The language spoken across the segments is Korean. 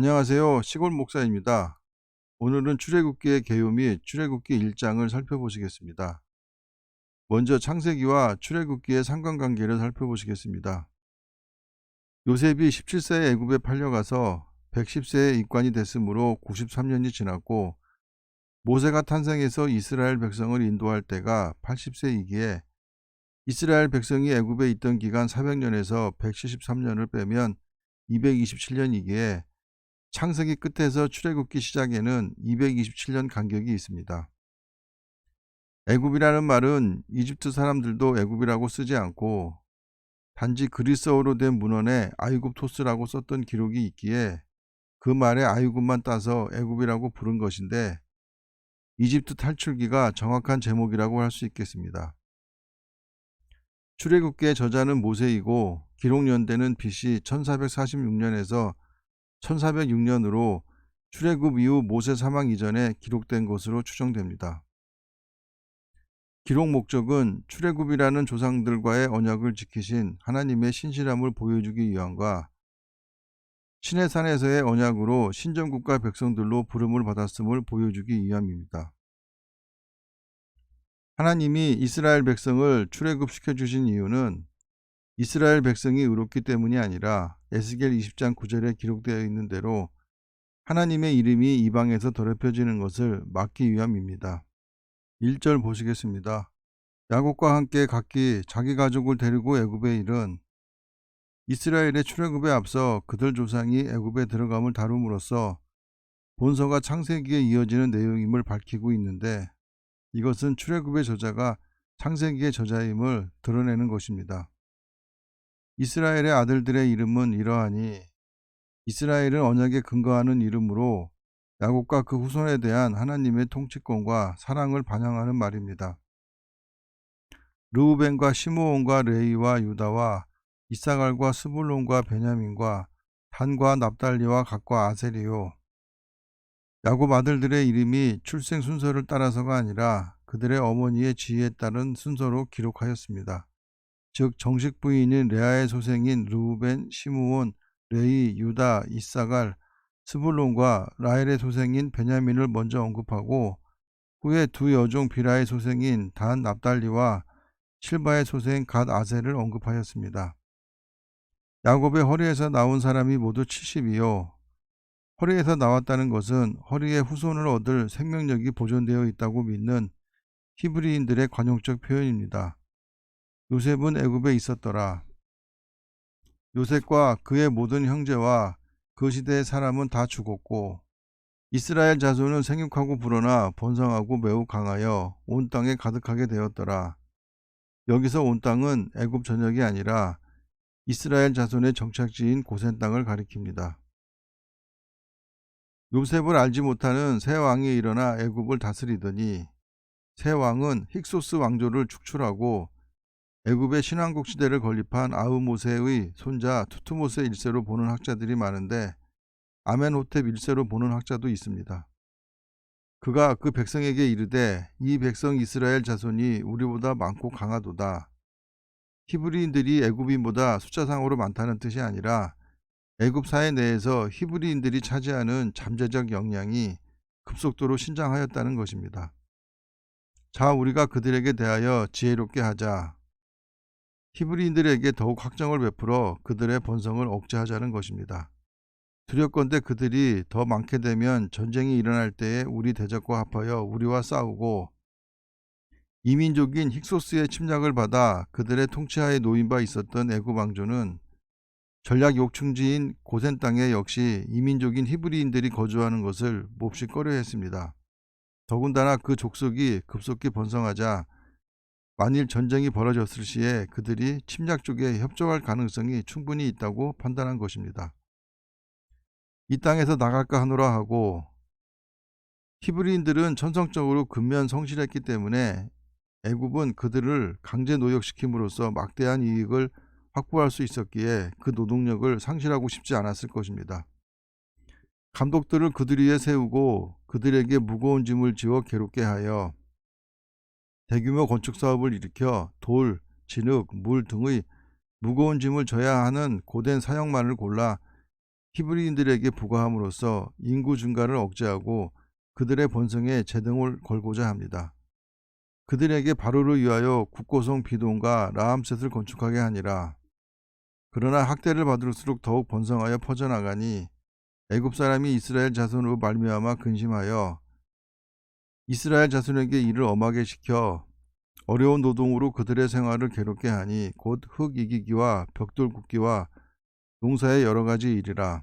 안녕하세요. 시골 목사입니다. 오늘은 출애굽기의 개요 및 출애굽기 1장을 살펴보시겠습니다. 먼저 창세기와 출애굽기의 상관관계를 살펴보시겠습니다. 요셉이 17세에 애굽에 팔려가서 110세에 입관이 됐으므로 93년이 지났고 모세가 탄생해서 이스라엘 백성을 인도할 때가 80세이기에 이스라엘 백성이 애굽에 있던 기간 400년에서 173년을 빼면 227년이기에 창세기 끝에서 출애굽기 시작에는 227년 간격이 있습니다. 애굽이라는 말은 이집트 사람들도 애굽이라고 쓰지 않고 단지 그리스어로 된 문헌에 아이굽토스라고 썼던 기록이 있기에 그 말에 아이굽만 따서 애굽이라고 부른 것인데 이집트 탈출기가 정확한 제목이라고 할 수 있겠습니다. 출애굽기의 저자는 모세이고 기록 연대는 BC 1446년에서 1406년으로 출애굽 이후 모세 사망 이전에 기록된 것으로 추정됩니다. 기록 목적은 출애굽이라는 조상들과의 언약을 지키신 하나님의 신실함을 보여주기 위함과 신의 산에서의 언약으로 신정국가 백성들로 부름을 받았음을 보여주기 위함입니다. 하나님이 이스라엘 백성을 출애굽시켜 주신 이유는 이스라엘 백성이 의롭기 때문이 아니라 에스겔 20장 9절에 기록되어 있는 대로 하나님의 이름이 이방에서 더럽혀지는 것을 막기 위함입니다. 1절 보시겠습니다. 야곱과 함께 각기 자기 가족을 데리고 애굽에 이른 이스라엘의 출애굽에 앞서 그들 조상이 애굽에 들어감을 다룸으로써 본서가 창세기에 이어지는 내용임을 밝히고 있는데 이것은 출애굽의 저자가 창세기의 저자임을 드러내는 것입니다. 이스라엘의 아들들의 이름은 이러하니 이스라엘은 언약에 근거하는 이름으로 야곱과 그 후손에 대한 하나님의 통치권과 사랑을 반영하는 말입니다. 르우벤과 시므온과 레이와 유다와 이사갈과 스불론과 베냐민과 단과 납달리와 각과 아세리요. 야곱 아들들의 이름이 출생 순서를 따라서가 아니라 그들의 어머니의 지위에 따른 순서로 기록하였습니다. 즉 정식 부인인 레아의 소생인 르우벤, 시므온, 레이, 유다, 이사갈, 스불론과 라헬의 소생인 베냐민을 먼저 언급하고 후에 두 여종 비라의 소생인 단 납달리와 실바의 소생 갓 아셀을 언급하였습니다. 야곱의 허리에서 나온 사람이 모두 70이요. 허리에서 나왔다는 것은 허리에 후손을 얻을 생명력이 보존되어 있다고 믿는 히브리인들의 관용적 표현입니다. 요셉은 애굽에 있었더라. 요셉과 그의 모든 형제와 그 시대의 사람은 다 죽었고 이스라엘 자손은 생육하고 불어나 번성하고 매우 강하여 온 땅에 가득하게 되었더라. 여기서 온 땅은 애굽 전역이 아니라 이스라엘 자손의 정착지인 고센 땅을 가리킵니다. 요셉을 알지 못하는 새 왕이 일어나 애굽을 다스리더니 새 왕은 힉소스 왕조를 축출하고 애굽의 신왕국 시대를 건립한 아우모세의 손자 투투모세 일세로 보는 학자들이 많은데 아멘호텝 일세로 보는 학자도 있습니다. 그가 그 백성에게 이르되 이 백성 이스라엘 자손이 우리보다 많고 강하도다. 히브리인들이 애굽인보다 숫자상으로 많다는 뜻이 아니라 애굽 사회 내에서 히브리인들이 차지하는 잠재적 역량이 급속도로 신장하였다는 것입니다. 자, 우리가 그들에게 대하여 지혜롭게 하자. 히브리인들에게 더욱 확정을 베풀어 그들의 본성을 억제하자는 것입니다. 두렵건대 그들이 더 많게 되면 전쟁이 일어날 때에 우리 대적과 합하여 우리와 싸우고 이민족인 힉소스의 침략을 받아 그들의 통치하에 놓인 바 있었던 애굽 왕조는 전략 욕충지인 고센 땅에 역시 이민족인 히브리인들이 거주하는 것을 몹시 꺼려했습니다. 더군다나 그 족속이 급속히 번성하자 만일 전쟁이 벌어졌을 시에 그들이 침략 쪽에 협조할 가능성이 충분히 있다고 판단한 것입니다. 이 땅에서 나갈까 하노라 하고 히브리인들은 천성적으로 근면 성실했기 때문에 애굽은 그들을 강제 노역시킴으로써 막대한 이익을 확보할 수 있었기에 그 노동력을 상실하고 싶지 않았을 것입니다. 감독들을 그들 위에 세우고 그들에게 무거운 짐을 지워 괴롭게 하여 대규모 건축 사업을 일으켜 돌, 진흙, 물 등의 무거운 짐을 져야 하는 고된 사역만을 골라 히브리인들에게 부과함으로써 인구 증가를 억제하고 그들의 번성에 제등을 걸고자 합니다. 그들에게 바로를 위하여 국고성 비동과 라암셋을 건축하게 하니라. 그러나 학대를 받을수록 더욱 번성하여 퍼져나가니 애굽 사람이 이스라엘 자손으로 말미암아 근심하여 이스라엘 자손에게 일을 엄하게 시켜 어려운 노동으로 그들의 생활을 괴롭게 하니 곧 흙 이기기와 벽돌 굽기와 농사의 여러 가지 일이라.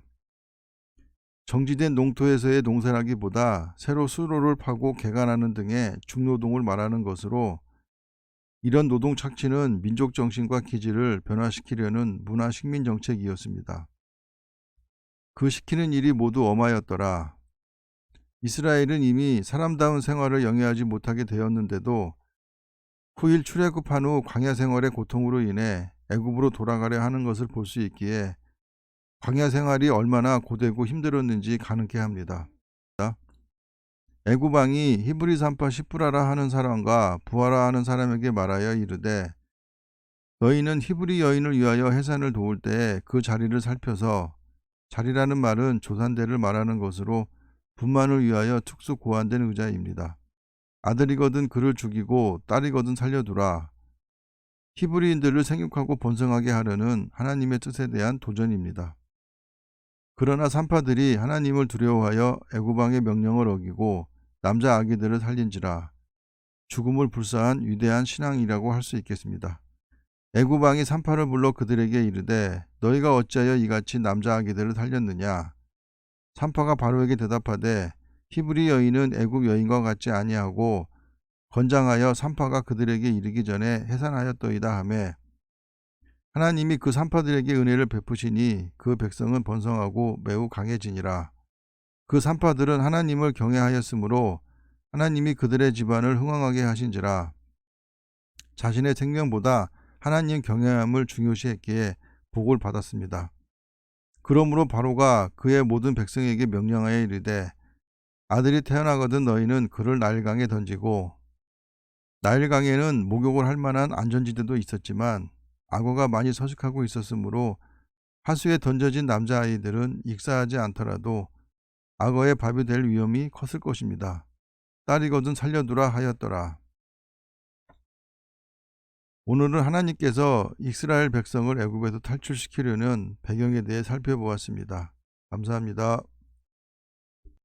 정지된 농토에서의 농사라기보다 새로 수로를 파고 개간하는 등의 중노동을 말하는 것으로 이런 노동 착취는 민족 정신과 기질을 변화시키려는 문화 식민 정책이었습니다. 그 시키는 일이 모두 엄하였더라. 이스라엘은 이미 사람다운 생활을 영위하지 못하게 되었는데도 후일 출애굽한 후 광야 생활의 고통으로 인해 애굽으로 돌아가려 하는 것을 볼 수 있기에 광야 생활이 얼마나 고되고 힘들었는지 가능케 합니다. 애굽 왕이 히브리 산파 시프라라 하는 사람과 부하라 하는 사람에게 말하여 이르되 너희는 히브리 여인을 위하여 해산을 도울 때 그 자리를 살펴서 자리라는 말은 조산대를 말하는 것으로 분만을 위하여 특수 고안된 의자입니다. 아들이거든 그를 죽이고 딸이거든 살려두라. 히브리인들을 생육하고 번성하게 하려는 하나님의 뜻에 대한 도전입니다. 그러나 산파들이 하나님을 두려워하여 애굽왕의 명령을 어기고 남자 아기들을 살린지라 죽음을 불사한 위대한 신앙이라고 할 수 있겠습니다. 애굽왕이 산파를 불러 그들에게 이르되 너희가 어찌하여 이같이 남자 아기들을 살렸느냐 산파가 바로에게 대답하되 히브리 여인은 애굽 여인과 같지 아니하고 건장하여 산파가 그들에게 이르기 전에 해산하였더이다 하매 하나님이 그 산파들에게 은혜를 베푸시니 그 백성은 번성하고 매우 강해지니라. 그 산파들은 하나님을 경외하였으므로 하나님이 그들의 집안을 흥왕하게 하신지라. 자신의 생명보다 하나님 경외함을 중요시했기에 복을 받았습니다. 그러므로 바로가 그의 모든 백성에게 명령하여 이르되 아들이 태어나거든 너희는 그를 나일강에 던지고 나일강에는 목욕을 할 만한 안전지대도 있었지만 악어가 많이 서식하고 있었으므로 하수에 던져진 남자아이들은 익사하지 않더라도 악어의 밥이 될 위험이 컸을 것입니다. 딸이거든 살려두라 하였더라. 오늘은 하나님께서 이스라엘 백성을 애굽에서 탈출시키려는 배경에 대해 살펴보았습니다. 감사합니다.